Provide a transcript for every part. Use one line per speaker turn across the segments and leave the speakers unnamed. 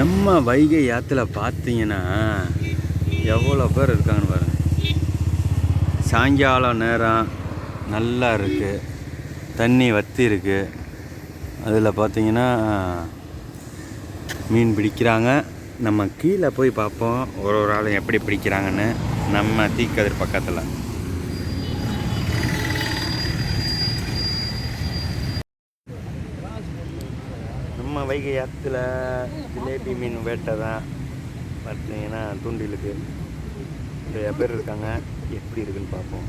நம்ம வைகை ஆற்றுல பார்த்தீங்கன்னா எவ்வளோ பேர் இருக்காங்கன்னு பாருங்கள் சாயங்காலம் நேரம் நல்லா இருக்குது தண்ணி வத்தி இருக்குது அதில் பார்த்தீங்கன்னா மீன் பிடிக்கிறாங்க. நம்ம கீழே போய் பார்ப்போம். ஒரு ஒரு ஆளும் எப்படி பிடிக்கிறாங்கன்னு. நம்ம தீக்கதிர் பக்கத்தில். நம்ம வைகை ஆற்றுல ஜிலேபி மீன் வேட்டை தான் பார்த்தீங்கன்னா தூண்டிலுக்கு நிறைய பேர் இருக்காங்க. எப்படி இருக்குன்னு பார்ப்போம்.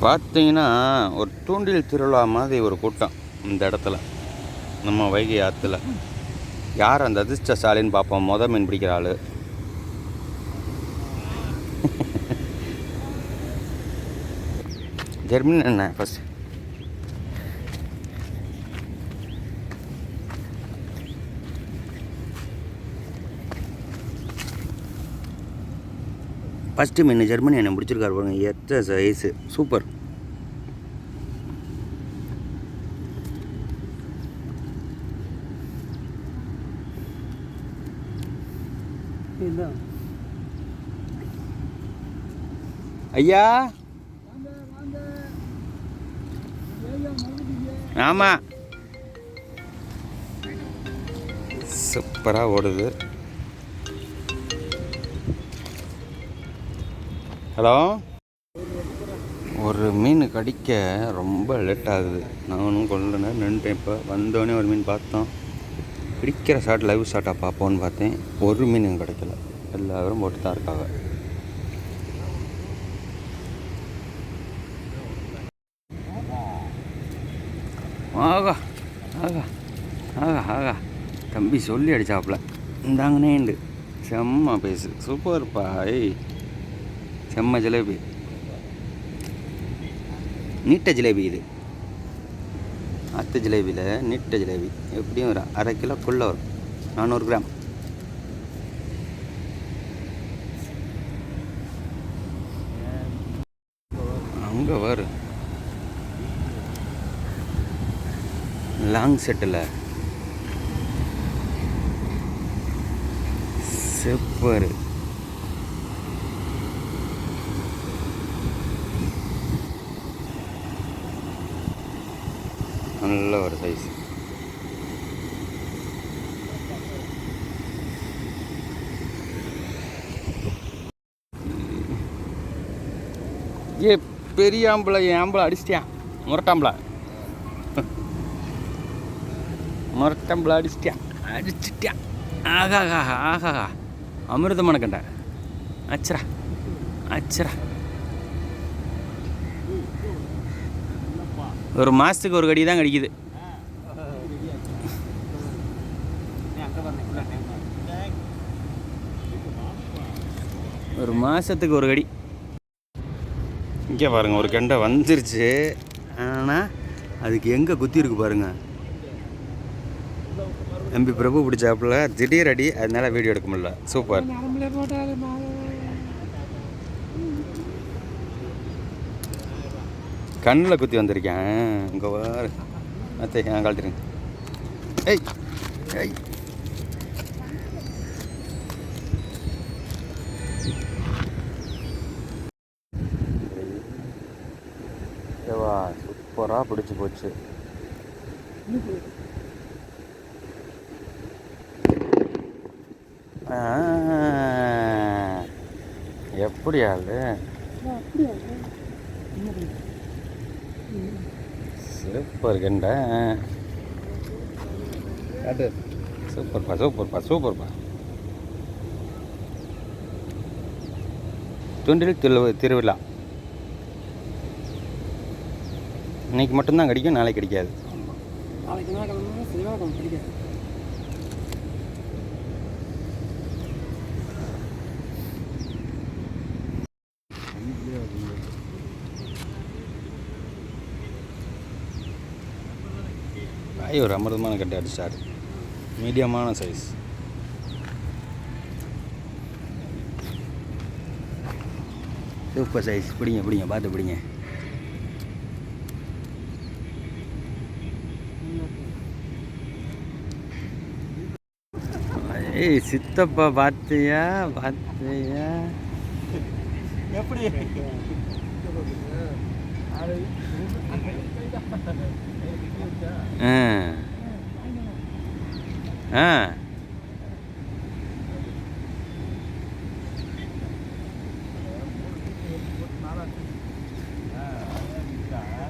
பார்த்தீங்கன்னா ஒரு தூண்டில் திருவிழா மாதிரி ஒரு கூட்டம் இந்த இடத்துல நம்ம வைகை ஆற்றுல யார் அந்த அதிர்ஷ்டசாலின்னு பார்ப்போம். மொத மீன் பிடிக்கிற ஆள். ஜெர்மின் என்ன ஃபஸ்ட் ஃபஸ்ட்டு மீன் ஜெர்மனி என்ன பிடிச்சிருக்காரு பாருங்க எத்த சைஸு சூப்பர் ஐயா ஆமாம் சூப்பராக ஓடுது ஹலோ? ஒரு மீன் கடிக்க ரொம்ப லேட் ஆகுது. நானும் கொஞ்ச நின்றுட்டேன் இப்போ. வந்தோடனே ஒரு மீன் பார்த்தோம். பிடிக்கிற ஷாட் லைவ் ஷாட்டாக பார்ப்போன்னு பார்த்தேன். ஒரு மீன் கிடைக்கல. எல்லாரும் போட்டு தான் இருக்காங்க. ஆகா ஆகா ஆகா ஆகா. தம்பி சொல்லி அடிச்சாப்புல. இந்தாங்கனேண்டு. செம்ம பேசு. சூப்பர்ப்பா ஏய். செம்ம ஜிலேபி. நீட்ட ஜிலேபி இது. அத்து ஜிலேபியில் நீட்ட ஜிலேபி. எப்படியும் ஒரு அரை கிலோக்குள்ளே வரும். நானூறு கிராம். அங்கே வரும் லாங் செட்டில். செப்பரு. நல்ல ஒரு சைஸ் ஏ பெரிய ஆம்பளை என் ஆம்பளை அடிச்சிட்டியான் முரட்டாம்பளை. முரட்டாம்பளை அடிச்சிட்டியான் அடிச்சிட்டியான் ஆகா ஆகா ஆகா அமிர்தமான கண்ட. அச்சரா அச்சரா. ஒரு மாதத்துக்கு ஒரு கடி தான் கடிக்குது. ஒரு மாதத்துக்கு ஒரு கடி. இங்கே பாருங்கள் ஒரு கெண்டை வந்துருச்சு. ஆனால் அதுக்கு எங்கே குத்தி இருக்கு பாருங்க. எம்பி பிரபு பிடிச்சாப்புல திடீர் அடி அதனால வீடியோ எடுக்க முடியல. சூப்பர். கண்ணில் குத்தி வந்திருக்கேன். இங்கே வாரு அத்தை நான் கழட்டுறேன் ஏய் ஏய். ஏவா சூப்பராக பிடிச்சி போச்சு. எப்படி ஆளு சூப்பர் கண்டா. சூப்பர்ப்பா சூப்பர்ப்பா சூப்பர்ப்பா. துண்டில் திரு திருவிழா இன்னைக்கு மட்டும்தான் கிடைக்கும் நாளைக்கு கிடைக்காது.
நாளைக்கு
ஒரு அமிர்தமான கட்டை அடிச்சாரு. மீடியமான சைஸ் சூப்பர் சைஸ் பிடிங்க பிடிங்க பார்த்து பிடிங்க. ஏய் சித்தப்பா பார்த்தியா பார்த்தியா
எப்படி?
ஆ.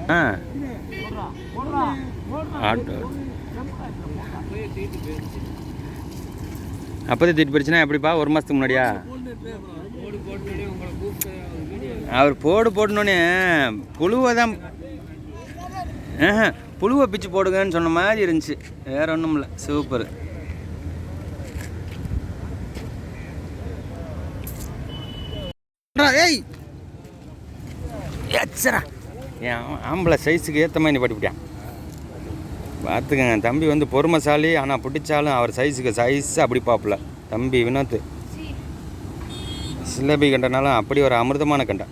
ஆ. ஆட்டோ. அப்போதே தீட்டு போயிடுச்சுன்னா எப்படிப்பா? ஒரு மாதத்துக்கு முன்னாடியா? அவர் போடு போடணுன்னே புழுவை தான் புழுவை பிச்சு போடுங்கன்னு சொன்ன மாதிரி இருந்துச்சு. வேற ஒன்றும் இல்லை சூப்பர். ஏய்! எச்சரா என் ஆம்பளை சைஸுக்கு ஏற்ற மாதிரி நீ படிப்பிட்டான் பார்த்துக்கங்க தம்பி வந்து பொறுமைசாலி ஆனால் பிடிச்சாலும் அவர் சைஸுக்கு சைஸ் அப்படி பார்ப்பல. தம்பி வினோத் சிலபி கண்டனாலும் அப்படி ஒரு அமிர்தமான கண்டை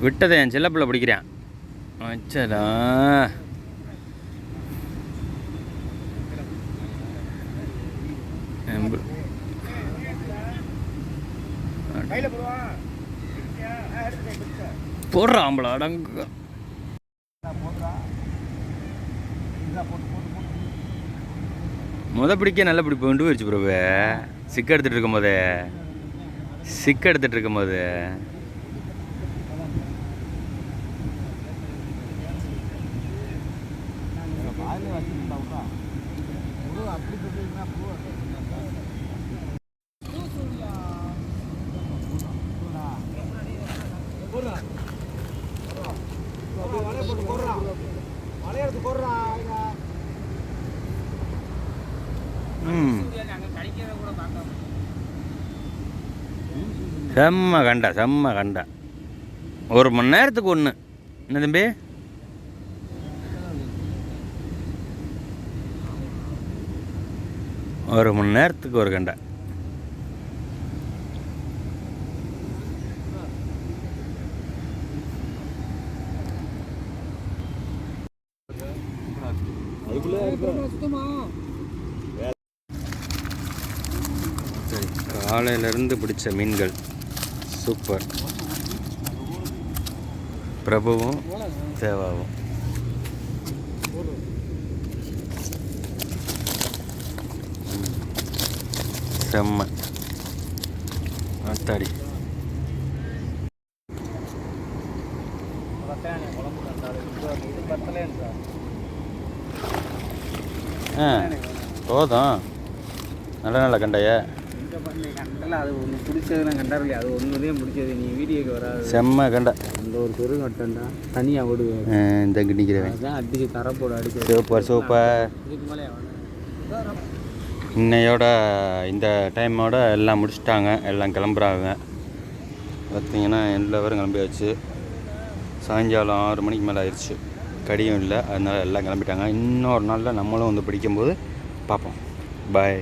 விட்டதை என் செல்லப்பிள்ளை பிடிக்கிறேன். அச்சடா. போடுறான்
கையில்
அடங்கு. முத பிடிக்க நல்லா பிடிப்பு கொண்டு போயிடுச்சு பிரபு சிக்க எடுத்துகிட்டு இருக்கும் போதே. சிக்க எடுத்துகிட்டு இருக்கும் போது. போடுறான் செம்ம கண்டா செம்ம கண்டா. ஒரு மணி நேரத்துக்கு ஒன்று என்ன தம்பி? ஒரு மணி நேரத்துக்கு ஒரு கண்டா. காலையிலேருந்து பிடிச்ச மீன்கள். சூப்பர். பிரபுவும் தேவாவும். செம்ம. அத்தாடி ஆ போதும். நல்ல நல்ல கண்டையா.
அது ஒன்று பிடிச்சதுலாம் கண்டாரு இல்லையா அது ஒன்றுலேயும் பிடிச்சது நீ வீடியோக்கு வராது
செம்ம கண்டை.
அந்த ஒரு பெருங்கட்டண்டா தனியாக ஓடுவேன்
ஆ, இந்த நிற்கிறவன்
அதான் அடிச்சு தரப்போடு அடிச்சு
சூப்பர் சூப்பர்.
இதுக்கு மேலே
இன்னையோட இந்த டைமோட எல்லாம் முடிச்சிட்டாங்க. எல்லாம் கிளம்புறாங்க. பார்த்தீங்கன்னா எல்லாரும் கிளம்பியாச்சு. சாயங்காலம் ஆறு மணிக்கு மேலே ஆயிடுச்சு கடியும் இல்லை. அதனால் எல்லாம் கிளம்பிட்டாங்க. இன்னொரு நாளில் நம்மளும் வந்து பிடிக்கும்போது பார்ப்போம். பாய்